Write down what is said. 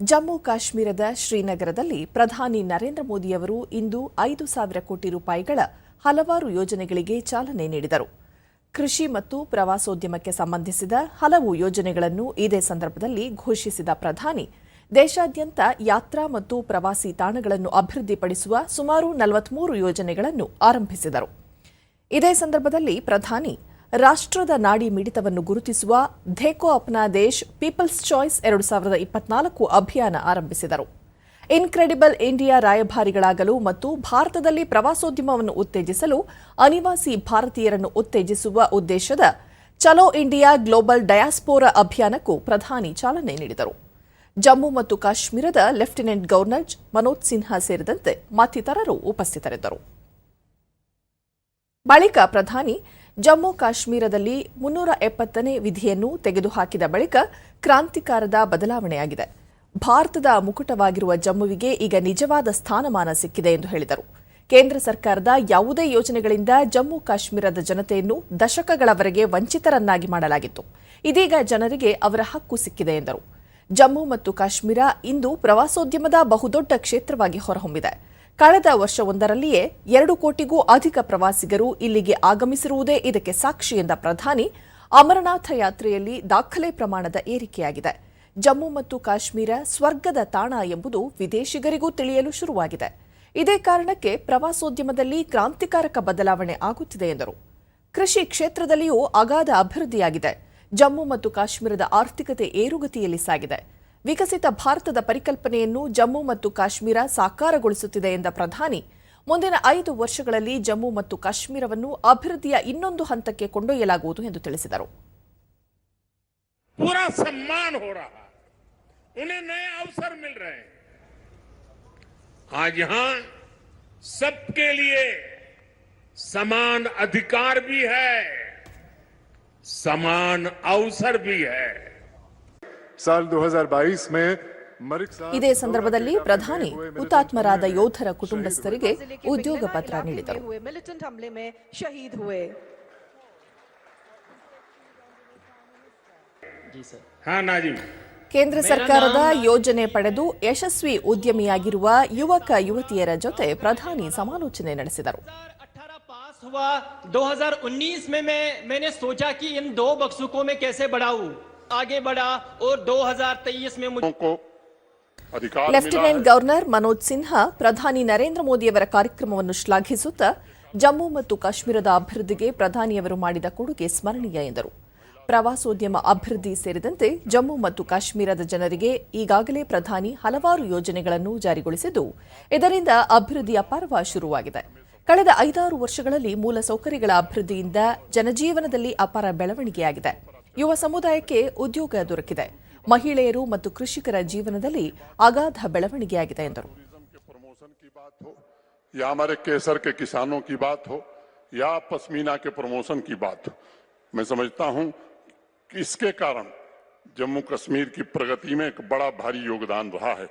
ಜಮ್ಮು ಕಾಶ್ಮೀರದ ಶ್ರೀನಗರದಲ್ಲಿ ಪ್ರಧಾನಿ ನರೇಂದ್ರ ಮೋದಿಯವರು ಇಂದು ಐದು ಸಾವಿರ ಕೋಟಿ ರೂಪಾಯಿಗಳ ಹಲವಾರು ಯೋಜನೆಗಳಿಗೆ ಚಾಲನೆ ನೀಡಿದರು. ಕೃಷಿ ಮತ್ತು ಪ್ರವಾಸೋದ್ಯಮಕ್ಕೆ ಸಂಬಂಧಿಸಿದ ಹಲವು ಯೋಜನೆಗಳನ್ನು ಇದೇ ಸಂದರ್ಭದಲ್ಲಿ ಘೋಷಿಸಿದ ಪ್ರಧಾನಿ, ದೇಶಾದ್ಯಂತ ಯಾತ್ರಾ ಮತ್ತು ಪ್ರವಾಸಿ ತಾಣಗಳನ್ನು ಅಭಿವೃದ್ಧಿಪಡಿಸುವ ಸುಮಾರು ನಲವತ್ಮೂರು ಯೋಜನೆಗಳನ್ನು ಆರಂಭಿಸಿದರು. ಇದೇ ಸಂದರ್ಭದಲ್ಲಿ ಪ್ರಧಾನಿ ರಾಷ್ಟ್ರದ ನಾಡಿ ಮಿಡಿತವನ್ನು ಗುರುತಿಸುವ ಧೇಕೋ ಅಪ್ನಾ ದೇಶ್ ಪೀಪಲ್ಸ್ ಚಾಯ್ಸ್ ಎರಡು ಸಾವಿರದ ಇಪ್ಪತ್ನಾಲ್ಕು ಅಭಿಯಾನ ಆರಂಭಿಸಿದರು. ಇನ್ಕ್ರೆಡಿಬಲ್ ಇಂಡಿಯಾ ರಾಯಭಾರಿಗಳಾಗಲು ಮತ್ತು ಭಾರತದಲ್ಲಿ ಪ್ರವಾಸೋದ್ಯಮವನ್ನು ಉತ್ತೇಜಿಸಲು ಅನಿವಾಸಿ ಭಾರತೀಯರನ್ನು ಉತ್ತೇಜಿಸುವ ಉದ್ದೇಶದ ಚಲೋ ಇಂಡಿಯಾ ಗ್ಲೋಬಲ್ ಡಯಾಸ್ಪೋರಾ ಅಭಿಯಾನಕ್ಕೂ ಪ್ರಧಾನಿ ಚಾಲನೆ ನೀಡಿದರು. ಜಮ್ಮು ಮತ್ತು ಕಾಶ್ಮೀರದ ಲೆಫ್ಟಿನೆಂಟ್ ಗವರ್ನರ್ ಮನೋಜ್ ಸಿನ್ಹಾ ಸೇರಿದಂತೆ ಮತ್ತಿತರರು ಉಪಸ್ಥಿತರಿದ್ದರು. ಬಳಿಕ ಪ್ರಧಾನಿ ಜಮ್ಮು ಕಾಶ್ಮೀರದಲ್ಲಿ ಮುನ್ನೂರ ಎಪ್ಪತ್ತನೇ ವಿಧಿಯನ್ನು ತೆಗೆದುಹಾಕಿದ ಬಳಿಕ ಕ್ರಾಂತಿಕಾರದ ಬದಲಾವಣೆಯಾಗಿದೆ. ಭಾರತದ ಮುಕುಟವಾಗಿರುವ ಜಮ್ಮುವಿಗೆ ಈಗ ನಿಜವಾದ ಸ್ಥಾನಮಾನ ಸಿಕ್ಕಿದೆ ಎಂದು ಹೇಳಿದರು. ಕೇಂದ್ರ ಸರ್ಕಾರದ ಯಾವುದೇ ಯೋಜನೆಗಳಿಂದ ಜಮ್ಮು ಕಾಶ್ಮೀರದ ಜನತೆಯನ್ನು ದಶಕಗಳವರೆಗೆ ವಂಚಿತರನ್ನಾಗಿ ಮಾಡಲಾಗಿತ್ತು. ಇದೀಗ ಜನರಿಗೆ ಅವರ ಹಕ್ಕು ಸಿಕ್ಕಿದೆ ಎಂದರು. ಜಮ್ಮು ಮತ್ತು ಕಾಶ್ಮೀರ ಇಂದು ಪ್ರವಾಸೋದ್ಯಮದ ಬಹುದೊಡ್ಡ ಕ್ಷೇತ್ರವಾಗಿ ಹೊರಹೊಮ್ಮಿದೆ. ಕಳೆದ ವರ್ಷವೊಂದರಲ್ಲಿಯೇ ಎರಡು ಕೋಟಿಗೂ ಅಧಿಕ ಪ್ರವಾಸಿಗರು ಇಲ್ಲಿಗೆ ಆಗಮಿಸಿರುವುದೇ ಇದಕ್ಕೆ ಸಾಕ್ಷಿ ಎಂದ ಪ್ರಧಾನಿ, ಅಮರನಾಥ ಯಾತ್ರೆಯಲ್ಲಿ ದಾಖಲೆ ಪ್ರಮಾಣದ ಏರಿಕೆಯಾಗಿದೆ. ಜಮ್ಮು ಮತ್ತು ಕಾಶ್ಮೀರ ಸ್ವರ್ಗದ ತಾಣ ಎಂಬುದು ವಿದೇಶಿಗರಿಗೂ ತಿಳಿಯಲು ಶುರುವಾಗಿದೆ. ಇದೇ ಕಾರಣಕ್ಕೆ ಪ್ರವಾಸೋದ್ಯಮದಲ್ಲಿ ಕ್ರಾಂತಿಕಾರಕ ಬದಲಾವಣೆ ಆಗುತ್ತಿದೆ ಎಂದರು. ಕೃಷಿ ಕ್ಷೇತ್ರದಲ್ಲಿಯೂ ಅಗಾಧ ಅಭಿವೃದ್ಧಿಯಾಗಿದೆ. ಜಮ್ಮು ಮತ್ತು ಕಾಶ್ಮೀರದ ಆರ್ಥಿಕತೆ ಏರುಗತಿಯಲ್ಲಿ ಸಾಗಿದೆ. ವಿಕಸಿತ ಭಾರತದ ಪರಿಕಲ್ಪನೆಯನ್ನು ಜಮ್ಮು ಮತ್ತು ಕಾಶ್ಮೀರ ಸಾಕಾರಗೊಳಿಸುತ್ತಿದೆ ಎಂದ ಪ್ರಧಾನಿ ಮುಂದಿನ ಐದು ವರ್ಷಗಳಲ್ಲಿ ಜಮ್ಮು ಮತ್ತು ಕಾಶ್ಮೀರವನ್ನು ಅಭಿವೃದ್ಧಿಯ ಇನ್ನೊಂದು ಹಂತಕ್ಕೆ ಕೊಂಡೊಯ್ಯಲಾಗುವುದು ಎಂದು ತಿಳಿಸಿದರು पूरा सम्मान हो रहा है उन्हें नए अवसर मिल रहे हैं आज यहां सबके लिए समान अधिकार भी है समान अवसर भी है ಇದೇ ಸಂದರ್ಭದಲ್ಲಿ ಪ್ರಧಾನಿ ಹುತಾತ್ಮರಾದ ಯೋಧರ ಕುಟುಂಬಸ್ಥರಿಗೆ ಉದ್ಯೋಗ ಪತ್ರ ನೀಡಿದರು हुए मिलिटेंट हमले में शहीद हुए हाँ नाजिम ಕೇಂದ್ರ ಸರ್ಕಾರದ ಯೋಜನೆ ಪಡೆದು ಯಶಸ್ವಿ ಉದ್ಯಮಿಯಾಗಿರುವ ಯುವಕ ಯುವತಿಯರ ಜೊತೆ ಪ್ರಧಾನಿ ಸಮಾಲೋಚನೆ ನಡೆಸಿದರು 2018 पास हुआ 2019 में मैं मैंने सोचा कि इन दो बक्सुकों में कैसे बढ़ाऊं आगे बढ़ा और 2023 में मुझे को अधिकार मिला ಲೆಫ್ಟಿನೆಂಟ್ ಗವರ್ನರ್ ಮನೋಜ್ ಸಿನ್ಹಾ ಪ್ರಧಾನಿ ನರೇಂದ್ರ ಮೋದಿಯವರ ಕಾರ್ಯಕ್ರಮವನ್ನು ಶ್ಲಾಘಿಸುತ್ತಾ ಜಮ್ಮು ಮತ್ತು ಕಾಶ್ಮೀರದ ಅಭಿವೃದ್ಧಿಗೆ ಪ್ರಧಾನಿಯವರು ಮಾಡಿದ ಕೊಡುಗೆ ಸ್ಮರಣೀಯ ಎಂದರು ಪ್ರವಾಸೋದ್ಯಮ ಅಭಿವೃದ್ಧಿ ಸೇರಿದಂತೆ ಜಮ್ಮು ಮತ್ತು ಕಾಶ್ಮೀರದ ಜನರಿಗೆ ಈಗಾಗಲೇ ಪ್ರಧಾನಿ ಹಲವಾರು ಯೋಜನೆಗಳನ್ನು ಜಾರಿಗೊಳಿಸಿದ್ದು ಇದರಿಂದ ಅಭಿವೃದ್ಧಿಯ ಪರ್ವ ಶುರುವಾಗಿದೆ ಕಳೆದ ಐದಾರು ವರ್ಷಗಳಲ್ಲಿ ಮೂಲಸೌಕರ್ಯಗಳ ಅಭಿವೃದ್ಧಿಯಿಂದ ಜನಜೀವನದಲ್ಲಿ ಅಪಾರ ಬೆಳವಣಿಗೆಯಾಗಿದೆ ಯುವ ಸಮುದಾಯಕ್ಕೆ ಉದ್ಯೋಗ ದೊರಕಿದೆ ಮಹಿಳೆಯರು ಮತ್ತು ಕೃಷಿಕರ ಜೀವನದಲ್ಲಿ ಅಗಾಧ ಬೆಳವಣಿಗೆಯಾಗಿದೆ ಎಂದರು के प्रमोशन की बात हो या हमारे केसर के किसानों की बात हो या पश्मीना के प्रमोशन की बात हो मैं समझता हूं कि इसके कारण जम्मू कश्मीर की प्रगति में एक बड़ा भारी योगदान रहा है